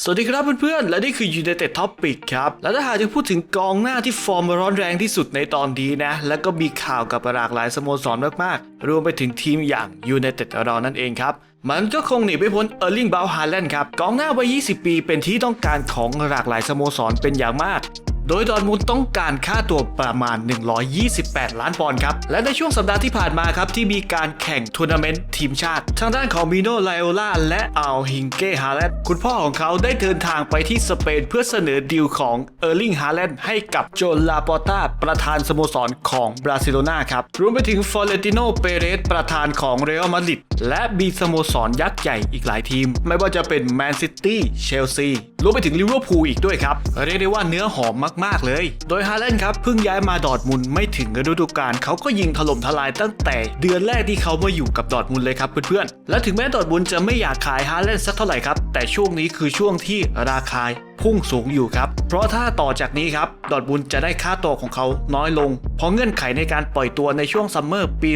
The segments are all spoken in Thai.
สวัสดีครับเพื่อนๆ และนี่คือ United Topic ครับ และถ้าหากจะพูดถึงกองหน้าที่ฟอร์มร้อนแรงที่สุดในตอนนี้นะ แล้วก็มีข่าวกับหลากหลายสโมสรมากๆ รวมไปถึงทีมอย่าง United เรานั่นเองครับ มันก็คงหนีไม่พ้นเออร์ลิงบาวฮาแลนด์ครับ กองหน้าวัย 20 ปีเป็นที่ต้องการของหลากหลายสโมสรเป็นอย่างมาก โดยดอร์ทมุนต้องการค่าตัวประมาณ 128 ล้านปอนด์ครับ และในช่วงสัปดาห์ที่ผ่านมาครับ ที่มีการแข่งทัวร์นาเมนต์ทีมชาติ ทางด้านของมิโนไลโอล่าและอัลฮิงเก้ฮาแลนด์คุณพ่อของเขาได้เดินทางไปที่สเปนเพื่อเสนอดีลของเออร์ลิงฮาแลนด์ให้กับโจลาปอต้าประธานสโมสรของบราซิโลนาครับรวมไปถึงฟอเรติโนเปเรสประธานของเรอัลมาดริดและมีสโมสรยักษ์ใหญ่อีกหลายทีม ไม่ว่าจะเป็นแมนซิตี้เชลซีรวมไปถึงลิเวอร์พูลอีกด้วยครับเรียกได้ว่าเนื้อหอมมากๆเลย โดยฮาแลนด์ครับเพิ่งย้ายมาดอดมุนไม่ถึงฤดูกาลเขาก็ยิงถล่มทลายตั้งแต่เดือนแรกที่เขามาอยู่กับดอดมุนเลยครับเพื่อนๆ และถึงแม้ดอดมุนจะไม่อยากขายฮาแลนด์สักเท่าไหร่ครับแต่ช่วงนี้คือช่วงที่ราคา พุ่งสูงอยู่ครับ เพราะถ้าต่อจากนี้ครับ ดอร์ทมุนจะได้ค่าตัวของเขาน้อยลง เพราะเงื่อนไขในการปล่อยตัวในช่วงซัมเมอร์ปี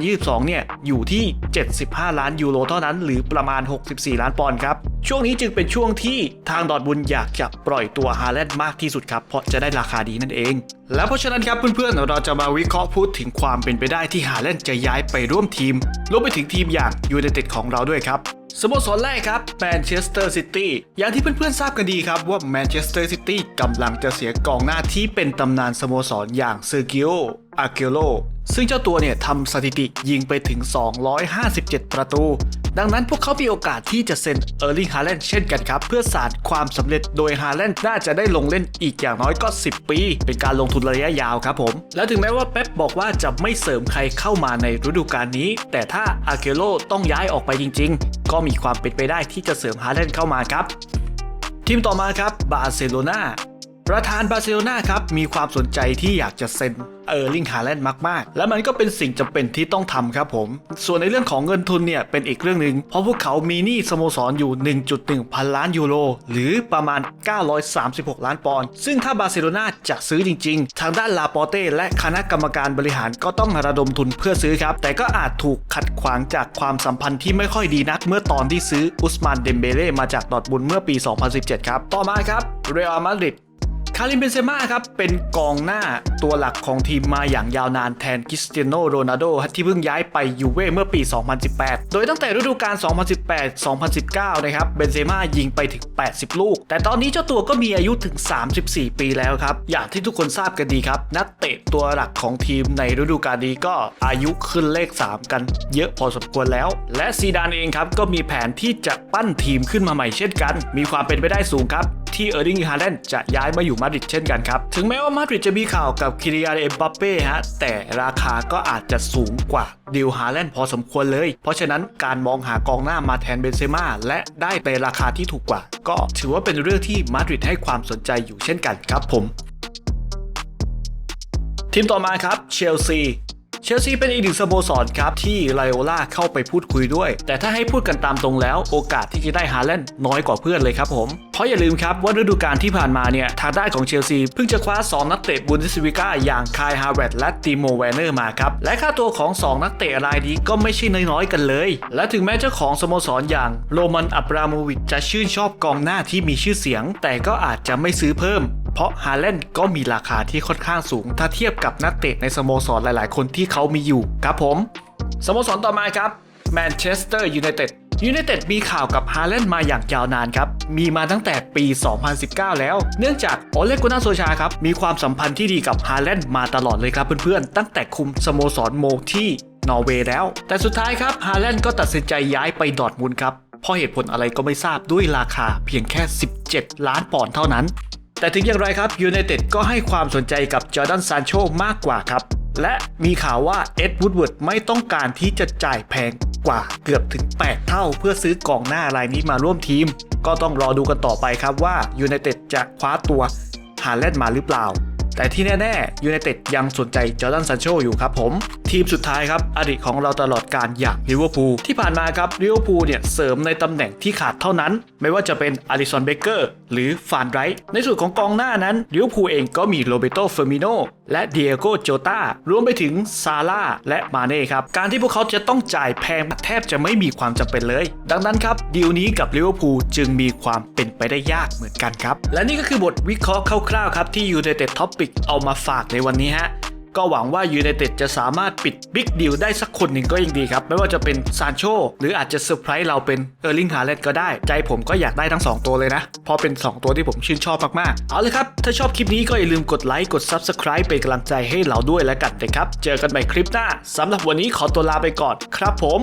2022 เนี่ย อยู่ที่ 75 ล้านยูโรเท่านั้น หรือประมาณ 64 ล้านปอนด์ครับ ช่วงนี้จึงเป็นช่วงที่ทางดอร์ทมุนอยากจะปล่อยตัวฮาแลนด์มากที่สุดครับ เพราะจะได้ราคาดีนั่นเอง และเพราะฉะนั้นครับเพื่อนๆ เราจะมาวิเคราะห์พูดถึงความเป็นไปได้ที่ฮาแลนด์จะย้ายไปร่วมทีมรวมไปถึงทีมอย่างยูไนเต็ดของเราด้วยครับ สโมสรแรกครับแมนเชสเตอร์ซิตี้อย่างที่เพื่อนๆทราบกันดีครับว่าแมนเชสเตอร์ซิตี้กำลังจะเสียกองหน้าที่เป็นตำนานสโมสรอย่างเซอร์กิโออาเกโลซึ่งเจ้าตัวเนี่ยทำสถิติยิงไปถึง 257 ประตู ดังนั้นพวกเขามีโอกาสที่จะเซ็นเออร์ลิงฮาแลนด์เช่นกันครับ เพื่อสานความสำเร็จโดยฮาแลนด์น่าจะได้ลงเล่นอีกอย่างน้อยก็ 10 ปี เป็นการลงทุนระยะยาวครับผม และถึงแม้ว่าเป๊ปบอกว่าจะไม่เสริมใครเข้ามาในฤดูกาลนี้ แต่ถ้าอาเกโลต้องย้ายออกไปจริง ๆ ก็มีความเป็นไปได้ที่จะเสริมฮาแลนด์เข้ามาครับทีมต่อมาครับบาร์เซโลนา ประธานบาร์เซโลนาครับ มีความสนใจที่อยากจะเซ็นเออร์ลิงฮาแลนด์มาก ๆ และมันก็เป็นสิ่งจำเป็นที่ต้องทำครับผม ส่วนในเรื่องของเงินทุนเนี่ยเป็นอีกเรื่องหนึ่งเพราะพวกเขามีหนี้สโมสรอยู่ 1.1 พันล้านยูโร หรือประมาณ 936 ล้านปอนด์ซึ่งถ้าบาร์เซโลนาจะซื้อจริง ๆ ทางด้านลาปอเต้และคณะกรรมการบริหารก็ต้องระดมทุนเพื่อซื้อครับ แต่ก็อาจถูกขัดขวางจากความสัมพันธ์ที่ไม่ค่อยดีนัก เมื่อตอนที่ซื้ออุสมานเดมเบเล่มาจากดอทมุนเมื่อปี 2017 ครับ ต่อมาครับเรอัลมาดริด คาริมเบนเซม่าครับเป็นกองหน้าตัวหลักของทีมมาอย่างยาวนานแทนคริสเตียโนโรนัลโดที่เพิ่งย้ายไปยูเว่เมื่อปี 2018 โดยตั้งแต่ฤดูกาล 2018-2019 นะครับเบนเซม่ายิงไปถึง 80 ลูก แต่ตอนนี้เจ้าตัวก็มีอายุถึง 34 ปีแล้วครับ อย่างที่ทุกคนทราบกันดีครับ นักเตะตัวหลักของทีมในฤดูกาลนี้ก็อายุขึ้นเลข 3 กันเยอะพอสมควรแล้ว และซีดานเองครับก็มีแผนที่จะปั้นทีมขึ้นมาใหม่เช่นกัน มีความเป็นไปได้สูงครับ ที่เออร์ลิงฮาแลนด์จะย้ายมาอยู่มาดริดเช่นกันครับ ถึงแม้ว่ามาดริดจะมีข่าวกับคิริยาเอ็มบัปเป้ฮะแต่ราคาก็อาจจะสูงกว่าดิวฮาแลนด์พอสมควรเลย เพราะฉะนั้นการมองหากองหน้ามาแทนเบนเซม่าและได้ในราคาที่ถูกกว่า ก็ถือว่าเป็นเรื่องที่มาดริดให้ความสนใจอยู่เช่นกันครับผมทีมต่อมาครับเชลซี เชลซีเป็นอีกหนึ่งสโมสรครับที่ไลโอล่าเข้าไปพูดคุยด้วย แต่ถ้าให้พูดกันตามตรงแล้ว โอกาสที่จะได้ฮาแลนด์น้อยกว่าเพื่อนเลยครับผม เพราะอย่าลืมครับว่าฤดูกาลที่ผ่านมาเนี่ยทางด้านของเชลซีเพิ่งจะคว้า 2 นักเตะบุนเดสวิก้าอย่างคายฮาร์เวตและติโมแวนเนอร์มาครับ และค่าตัวของ 2 นักเตะรายนี้ก็ไม่ใช่น้อยๆกันเลย และถึงแม้เจ้าของสโมสรอย่างโรมันอับราโมวิชจะชื่นชอบกองหน้าที่มีชื่อเสียง แต่ก็อาจจะไม่ซื้อเพิ่ม เพราะฮาแลนด์ก็มีราคาที่ค่อนข้างสูง ถ้าเทียบกับนักเตะในสโมสรหลาย ๆ คนที่เขามีอยู่ครับผม สโมสรต่อมาครับแมนเชสเตอร์ยูไนเต็ดยูไนเต็ดมีข่าวกับฮาแลนด์มาอย่างยาวนานครับ มีมาตั้งแต่ปี 2019 แล้ว เนื่องจากโอเลกุนาโซชาครับ มีความสัมพันธ์ที่ดีกับฮาแลนด์มาตลอดเลยครับเพื่อนๆ ตั้งแต่คุมสโมสรโมที่นอร์เวย์แล้ว แต่สุดท้ายครับฮาแลนด์ก็ตัดสินใจย้ายไปดอร์ทมุนครับ เพราะเหตุผลอะไรก็ไม่ทราบด้วยราคาเพียงแค่ 17 ล้านปอนด์เท่านั้น แต่ถึงอย่างไรครับยูไนเต็ดก็ให้ความสนใจกับจอร์แดนซานโชมากกว่าครับ และมีข่าวว่าเอ็ดวูดเวิร์ดไม่ต้องการที่จะจ่ายแพงกว่าเกือบถึง 8 เท่าเพื่อซื้อกองหน้ารายนี้มาร่วมทีม ก็ต้องรอดูกันต่อไปครับว่ายูไนเต็ดจะคว้าตัวฮาแลนมาหรือเปล่า แต่ที่แน่ๆยูไนเต็ดยังสนใจจอร์แดนซานโชอยู่ครับผม ทีมสุดท้ายครับอดีตของเราตลอดการอย่างลิเวอร์พูลที่ผ่านมาครับลิเวอร์พูลเนี่ยเสริมในตำแหน่งที่ขาดเท่านั้น ไม่ว่าจะเป็นอลิสันเบเกอร์หรือฟานไรท์ในส่วนของกองหน้านั้นลิเวอร์พูลเองก็มีโรเบโตเฟอร์มิโนและเดียโกโจตารวมไปถึงซาร่าและมาเน่ครับ การที่พวกเขาจะต้องจ่ายแพงแทบจะไม่มีความจำเป็นเลย ดังนั้นครับดีลนี้กับลิเวอร์พูลจึงมีความเป็นไปได้ยากเหมือนกันครับ และนี่ก็คือบทวิเคราะห์คร่าวๆครับที่ยู i นเต็ดท็อปิกเอามาฝากในวันนี้ฮะ ก็หวังว่ายู i นเต็ดจะสามารถปิดบิ๊กดีลได้สักคนหนึ่งก็ยังดีครับ ไม่ว่าจะเป็นซานโชหรืออาจจะเซอร์ไพรส์เราเป็นเออร์ลิงฮาเลนก็ได้ ใจผมก็อยากได้ทั้ง 2 ตัวเลยนะ เพราะเป็น 2 ตัวที่ผมชื่นชอบมากๆ เอาเลยครับ ถ้าชอบคลิปนี้ก็อย่าลืมกดไลค์กด Subscribe เป็นกำลังใจให้เราด้วยแล้วกันนะครับเจอกันใหม่คลิปหน้าสำหรับวันนี้ขอตัวลาไปก่อนครับผม